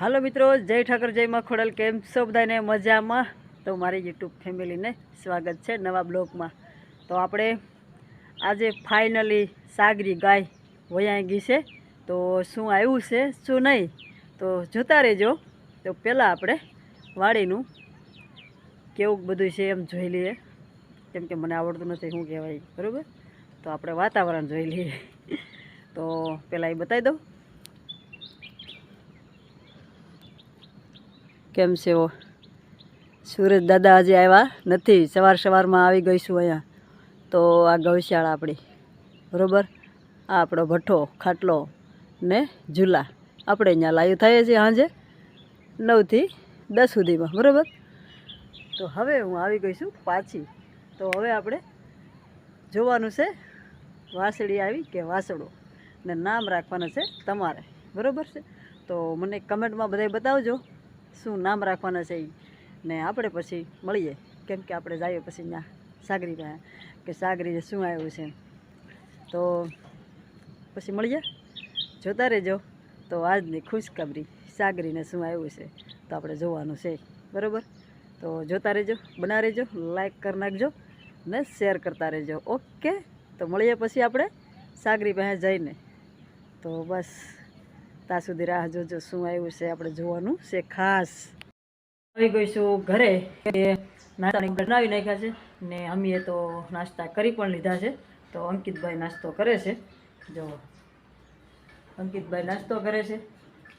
હાલો મિત્રો, જય ઠાકર, જય માં ખોડલ, કેમ છો બધાને? મજામાં? તો મારી યુટ્યુબ ફેમિલીને સ્વાગત છે નવા બ્લોગમાં. તો આપણે આજે ફાઇનલી સાગરી ગાય વયાઈ ગઈ છે. તો શું આવ્યું છે, શું નહીં, તો જોતા રહેજો. તો પહેલાં આપણે વાડીનું કેવું બધું છે એમ જોઈ લઈએ. કેમ કે મને આવડતું નથી, શું કહેવાય, બરાબર? તો આપણે વાતાવરણ જોઈ લઈએ. તો પહેલાં એ બતાવી દઉં. કેમ છે? ઓ સુરજ દાદા હજી આવ્યા નથી. સવાર સવારમાં આવી ગઈશું અહીંયા. તો આ ગૌશાળા આપણી. બરોબર? આ આપણો ભઠ્ઠો, ખાટલો ને ઝૂલા. આપણે અહીંયા લાઈવ થઈએ છીએ સાંજે નવથી દસ સુધીમાં. બરાબર? તો હવે હું આવી ગઈ છું પાછી. તો હવે આપણે જોવાનું છે વાસળી આવી કે વાસળો? ને નામ રાખવાનું છે તમારે. બરાબર છે? તો મને કમેન્ટમાં બધાય બતાવજો. શું નામ રાખવાના છે ને આપણે પછી મળીએ. કેમ કે આપણે જઈએ પછી ત્યાં સાગરી પાસે કે સાગરી શું આવ્યું છે? તો પછી મળીએ. જોતા રહેજો. તો આજની ખુશખબરી સાગરીને શું આવ્યું છે? તો આપણે જોવાનું છે. બરાબર? તો જોતા રહેજો, બના રહેજો લાઈક કરી નાખજો ને શેર કરતા રહેજો. ઓકે તો મળીએ પછી આપણે સાગરી પાસે જઈને. તો બસ. ત્યાં સુધી રાહ જોજો શું આવ્યું છે આપણે જોવાનું છે ખાસ. આવી ગઈ છું ઘરે બનાવી નાખ્યા છે ને અમીએ તો નાસ્તા કરી પણ લીધા છે. તો અંકિતભાઈ નાસ્તો કરે છે. જો અંકિતભાઈ નાસ્તો કરે છે.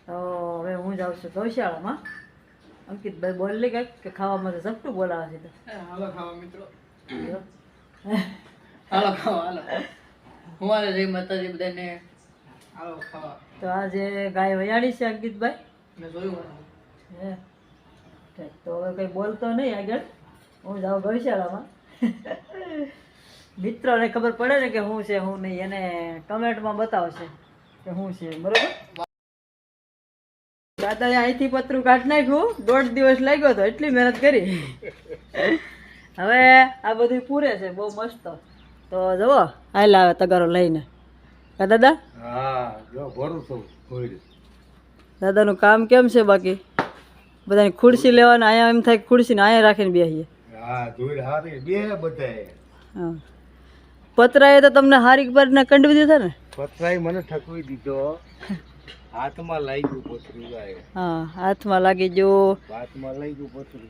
તો હવે હું જાઉં છું ગૌશાળામાં. અંકિતભાઈ બોલી કંઈક કે ખાવામાં તો સપટું બોલાવે છે હાલો ખાવા મિત્રો. હાલો ખાવા હાલો. હું જય માતાજી બધાને તો આજે ગાય વયાણી છે અંકિતભાઈ. જોયું હે. તો હવે કંઈ બોલતો નહીં આગળ. હું જાઉં ગૌશાળામાં. મિત્રોને ખબર પડે ને કે શું છે શું નહીં. એને કમેન્ટમાં બતાવશે કે શું છે. બરોબર? દાદાએ અહીંથી પતરું કાઢી નાખ્યું. દોઢ દિવસ લાગ્યો હતો એટલી મહેનત કરી. હવે આ બધું પૂરે છે. બહુ મસ્ત. તો જુઓ હાલ આવે તગારો લઈને. કા દાદા? હા જો ભરું છું દાદાનું કામ કેમ છે બાકી? બધાની ખુરશી લેવાના અહીંયા એમ થાય કે ખુરશીને અહીંયા રાખીને બેસીએ હા ધૂળ હારી બે બધાએ. હા. પતરાએ તો તમને હારી પર કંડવી દીધા ને? પતરાએ મને ઠકવી દીધો. હાથમાં લઈ ગયું પથરું હા હાથમાં લાગી ગયો. હાથમાં લઈ ગયું પથરું.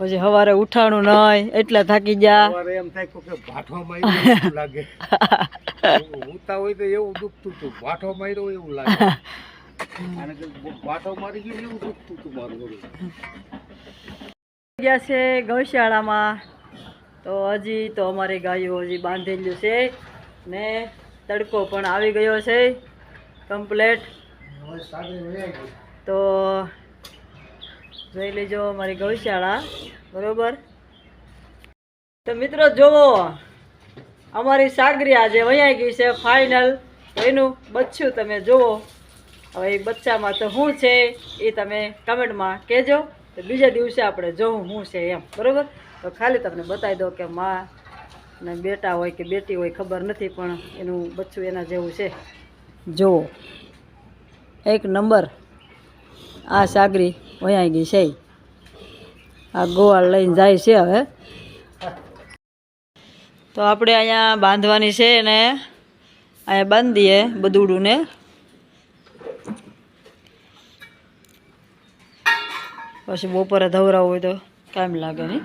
પછી સવારે ઉઠાણું નહીં એટલા થાકી ગયા. એમ થાય કે ભાઠો લાગે. ઉતા હોય તો એવું દુખતું હતું વાઠો માર્યો એવું લાગે. અને વાઠો મારી ગયો એવું દુખતું હતું મારું ગયા છે ગૌશાળામાં. તો હજી તો અમારી ગાયો હજી બાંધેલું છે ને તડકો પણ આવી ગયો છે કમ્પ્લેટ. તો જોઈ લેજો અમારી ગૌશાળા. બરોબર? તો મિત્રો જોવો. અમારી સાગરી આજે વયાઈ ગઈ છે ફાઇનલ એનું બચ્ચું તમે જુઓ. હવે એ બચ્ચામાં તો શું છે, એ તમે કમેન્ટમાં કહેજો. તો બીજા દિવસે આપણે જોવું શું છે એમ, બરાબર? તો ખાલી તમને બતાવી દો કે માં ને બેટા હોય કે બેટી હોય, ખબર નથી, પણ એનું બચ્ચું એના જેવું છે. જુઓ. એક નંબર. આ સાગરી વયાઈ ગઈ છે. આ ગોવાળ લઈને જાય છે હવે. તો આપણે અહીંયા બાંધવાની છે ને અહીંયા બાંધીએ બધુડુંને. પછી બપોરે ધવરાવું હોય તો કામ લાગે નહીં.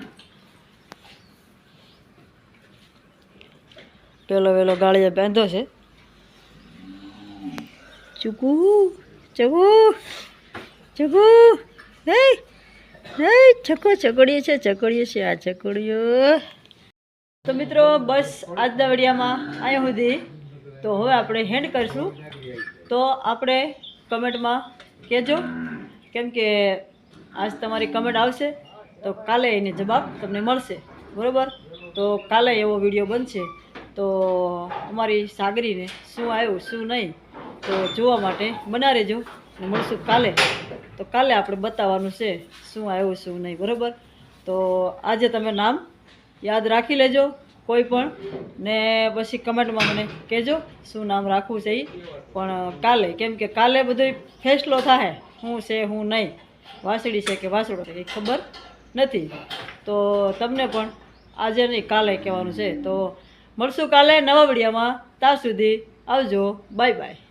પેલો વેલો ગાળીએ બાંધો છે. ચૂકુ, ચકુ ચકુ, હે હે, છકો ચકડીએ છે ચકડીએ છે, આ ચકડીઓ તો મિત્રો, બસ આજના વિડીયામાં અહીંયા સુધી. તો હવે આપણે હેન્ડ કરીશું. તો આપણે કમેન્ટમાં કહેજો. કેમ કે આજ તમારી કમેન્ટ આવશે, તો કાલે એની જવાબ તમને મળશે. બરાબર? તો કાલે એવો વીડિયો બનશે. તો અમારી સાગરીને શું આવ્યું, શું નહીં, તો જોવા માટે બના રહેજો. મળશું કાલે. તો કાલે આપણે બતાવવાનું છે શું આવ્યું, શું નહીં. બરાબર? તો આજે તમે નામ યાદ રાખી લેજો કોઈ પણ. ને પછી કમેન્ટમાં મને કહેજો શું નામ રાખવું છે એ પણ કાલે, કેમ કે કાલે બધો ફેસલો થાય હું છે, હું નહીં. વાસળી છે કે વાસળો છે, એ ખબર નથી. તો તમને પણ આજે નહીં, કાલે કહેવાનું છે. તો મળશું કાલે નવા વિડીયોમાં. ત્યાં સુધી આવજો. Bye bye.